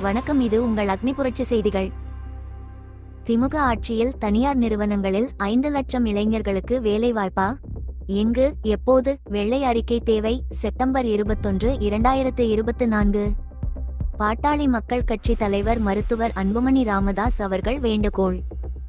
வணக்கம் இது உங்கள் அக்னி புரட்சி செய்திகள். திமுக ஆட்சியில் தனியார் நிறுவனங்களில் ஐந்து லட்சம் இளைஞர்களுக்கு வேலைவாய்ப்பா? எங்கு எப்போது வெள்ளை அறிக்கை தேவை செப்டம்பர் இருபத்தொன்று இரண்டாயிரத்து இருபத்து நான்கு. பாட்டாளி மக்கள் கட்சி தலைவர் மருத்துவர் அன்புமணி ராமதாஸ் அவர்கள் வேண்டுகோள்.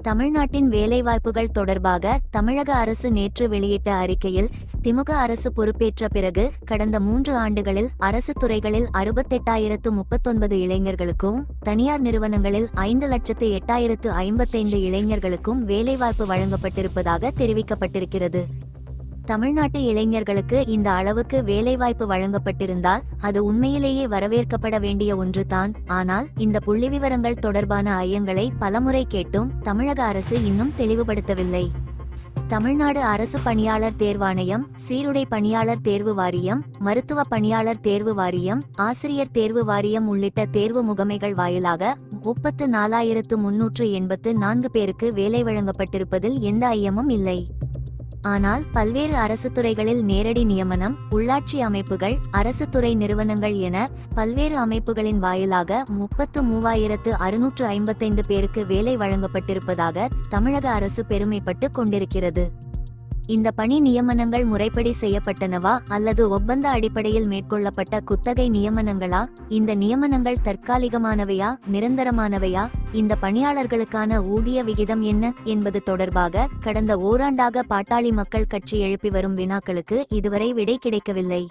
தமிழ்நாட்டின் வேலைவாய்ப்புகள் தொடர்பாக தமிழக அரசு நேற்று வெளியிட்ட அறிக்கையில் திமுக அரசு பொறுப்பேற்ற பிறகு கடந்த மூன்று ஆண்டுகளில் அரசு துறைகளில் அறுபத்தெட்டாயிரத்து முப்பத்தொன்பது இளைஞர்களுக்கும் தனியார் நிறுவனங்களில் ஐந்து லட்சத்து எட்டாயிரத்து ஐம்பத்தைந்து இளைஞர்களுக்கும் வேலைவாய்ப்பு வழங்கப்பட்டிருப்பதாக தெரிவிக்கப்பட்டிருக்கிறது. தமிழ்நாட்டு இளைஞர்களுக்கு இந்த அளவுக்கு வேலைவாய்ப்பு வழங்கப்பட்டிருந்தால் அது உண்மையிலேயே வரவேற்கப்பட வேண்டிய ஒன்றுதான். ஆனால் இந்த புள்ளிவிவரங்கள் தொடர்பான ஐயங்களை பலமுறை கேட்டும் தமிழக அரசு இன்னும் தெளிவுபடுத்தவில்லை. தமிழ்நாடு அரசு பணியாளர் தேர்வாணையம் சீருடை பணியாளர் தேர்வு வாரியம் மருத்துவ பணியாளர் தேர்வு வாரியம் ஆசிரியர் தேர்வு வாரியம் உள்ளிட்ட தேர்வு முகமைகள் வாயிலாக முப்பத்து நாலாயிரத்து முன்னூற்று எண்பத்து நான்கு பேருக்கு வேலை வழங்கப்பட்டிருப்பதில் எந்த ஐயமும் இல்லை. ஆனால் பல்வேறு அரசு துறைகளில் நேரடி நியமனம் உள்ளாட்சி அமைப்புகள் அரசு துறை நிறுவனங்கள் என பல்வேறு அமைப்புகளின் வாயிலாக முப்பத்து மூவாயிரத்து அறுநூற்று ஐம்பத்தைந்து பேருக்கு வேலை வழங்கப்பட்டிருப்பதாக தமிழக அரசு பெருமைப்பட்டு கொண்டிருக்கிறது. இந்த பணி நியமனங்கள் முறைப்படி செய்யப்பட்டனவா அல்லது ஒப்பந்த அடிப்படையில் மேற்கொள்ளப்பட்ட குத்தகை நியமனங்களா? இந்த நியமனங்கள் தற்காலிகமானவையா நிரந்தரமானவையா? இந்த பணியாளர்களுக்கான ஊதிய விகிதம் என்ன என்பது தொடர்பாக கடந்த ஓராண்டாக பாட்டாளி மக்கள் கட்சி எழுப்பி வரும் வினாக்களுக்கு இதுவரை விடை கிடைக்கவில்லை.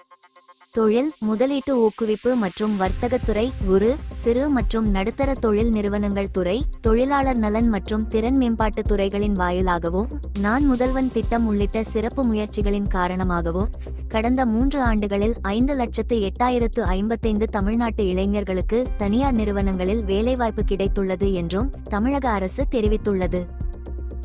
தொழில் முதலீட்டு ஊக்குவிப்பு மற்றும் வர்த்தகத்துறை குறு சிறு மற்றும் நடுத்தர தொழில் நிறுவனங்கள் துறை தொழிலாளர் நலன் மற்றும் திறன் மேம்பாட்டு துறைகளின் வாயிலாகவும் நான் முதல்வன் திட்டம் உள்ளிட்ட சிறப்பு முயற்சிகளின் காரணமாகவும் கடந்த மூன்று ஆண்டுகளில் ஐந்து லட்சத்து எட்டாயிரத்து ஐம்பத்தைந்து தமிழ்நாட்டு இளைஞர்களுக்கு தனியார் நிறுவனங்களில் வேலைவாய்ப்பு கிடைத்துள்ளது என்றும் தமிழக அரசு தெரிவித்துள்ளது.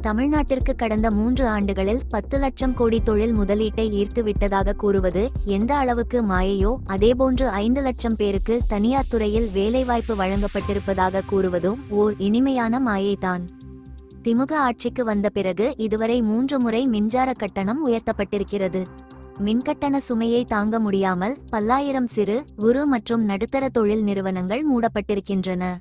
தமிழ்நாட்டிற்கு கடந்த மூன்று ஆண்டுகளில் பத்து லட்சம் கோடி தொழில் முதலீட்டை ஈர்த்து விட்டதாக கூறுவது எந்த அளவுக்கு மாயையோ? அதேபோன்று ஐந்து லட்சம் பேருக்கு தனியார் துறையில் வேலைவாய்ப்பு வழங்கப்பட்டிருப்பதாக கூறுவதும் ஓர் இனிமையான மாயைதான். திமுக ஆட்சிக்கு வந்த பிறகு இதுவரை மூன்று முறை மின்சார கட்டணம் உயர்த்தப்பட்டிருக்கிறது. மின்கட்டண சுமையை தாங்க முடியாமல் பல்லாயிரம் சிறு குறு மற்றும் நடுத்தர தொழில் நிறுவனங்கள் மூடப்பட்டிருக்கின்றன.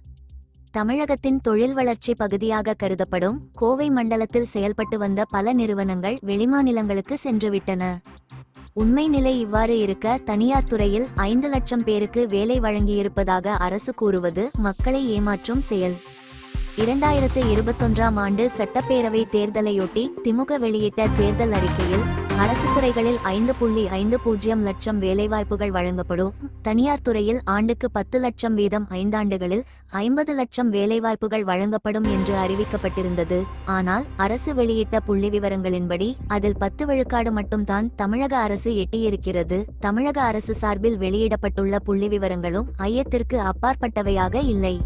தமிழகத்தின் தொழில் வளர்ச்சி பகுதியாக கருதப்படும் கோவை மண்டலத்தில் செயல்பட்டு வந்த பல நிறுவனங்கள் வெளிமாநிலங்களுக்கு சென்றுவிட்டன. உண்மை நிலை இவ்வாறு இருக்க தனியார் துறையில் ஐந்து லட்சம் பேருக்கு வேலை வழங்கியிருப்பதாக அரசு கூறுவது மக்களை ஏமாற்றும் செயல். இரண்டாயிரத்து இருபத்தொன்றாம் ஆண்டு சட்டப்பேரவை தேர்தலையொட்டி திமுக வெளியிட்ட தேர்தல் அறிக்கையில் அரசு துறைகளில் ஐந்து புள்ளி ஐந்து பூஜ்ஜியம் லட்சம் வேலைவாய்ப்புகள் வழங்கப்படும். தனியார் துறையில் ஆண்டுக்கு பத்து லட்சம் வீதம் ஐந்தாண்டுகளில் ஐம்பது லட்சம் வேலைவாய்ப்புகள் வழங்கப்படும் என்று அறிவிக்கப்பட்டிருந்தது. ஆனால் அரசு வெளியிட்ட புள்ளி விவரங்களின்படி அதில் பத்து விழுக்காடு மட்டும்தான் தமிழக அரசு எட்டியிருக்கிறது. தமிழக அரசு சார்பில் வெளியிடப்பட்டுள்ள புள்ளி விவரங்களும் ஐயத்திற்கு அப்பாற்பட்டவையாக இல்லை.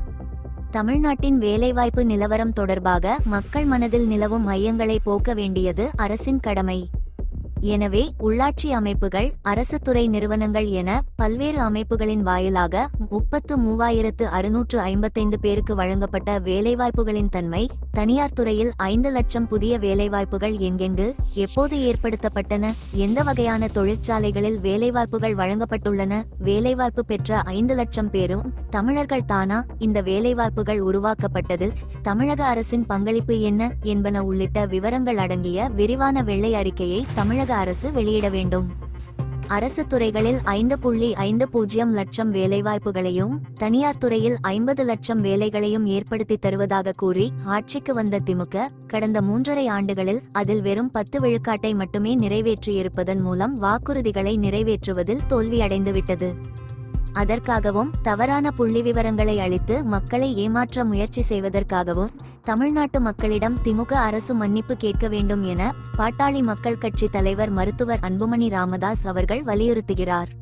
தமிழ்நாட்டின் வேலைவாய்ப்பு நிலவரம் தொடர்பாக மக்கள் மனதில் நிலவும் ஐயங்களை போக்க வேண்டியது அரசின் கடமை. எனவே உள்ளாட்சி அமைப்புகள் அரசு துறை நிறுவனங்கள் என பல்வேறு அமைப்புகளின் வாயிலாக முப்பத்து மூவாயிரத்து அறுநூற்று ஐம்பத்தைந்து பேருக்கு வழங்கப்பட்ட வேலைவாய்ப்புகளின் தன்மை தனியார் துறையில் ஐந்து லட்சம் புதிய வேலைவாய்ப்புகள் எங்கெங்கு எப்போது ஏற்படுத்தப்பட்டன எந்த வகையான தொழிற்சாலைகளில் வேலைவாய்ப்புகள் வழங்கப்பட்டுள்ளன வேலைவாய்ப்பு பெற்ற ஐந்து லட்சம் பேரும் தமிழர்கள் தானா இந்த வேலைவாய்ப்புகள் உருவாக்கப்பட்டதில் தமிழக அரசின் பங்களிப்பு என்ன என்பன உள்ளிட்ட விவரங்கள் அடங்கிய விரிவான வெள்ளை அறிக்கையை தமிழக அரசு வெளியிட வேண்டும். அரசு துறைகளில் ஐந்து புள்ளி ஐந்து பூஜ்ஜியம் லட்சம் வேலைவாய்ப்புகளையும் தனியார் துறையில் ஐம்பது லட்சம் வேலைகளையும் ஏற்படுத்தி தருவதாக கூறி ஆட்சிக்கு வந்த திமுக கடந்த மூன்றரை ஆண்டுகளில் அதில் வெறும் பத்து விழுக்காட்டை மட்டுமே நிறைவேற்றியிருப்பதன் மூலம் வாக்குறுதிகளை நிறைவேற்றுவதில் தோல்வியடைந்துவிட்டது. அதற்காகவும் தவறான புள்ளி விவரங்களை அளித்து மக்களை ஏமாற்ற முயற்சி செய்வதற்காகவும் தமிழ்நாட்டு மக்களிடம் திமுக அரசு மன்னிப்பு கேட்க வேண்டும் என பாட்டாளி மக்கள் கட்சி தலைவர் மருத்துவர் அன்புமணி ராமதாஸ் அவர்கள் வலியுறுத்துகிறார்.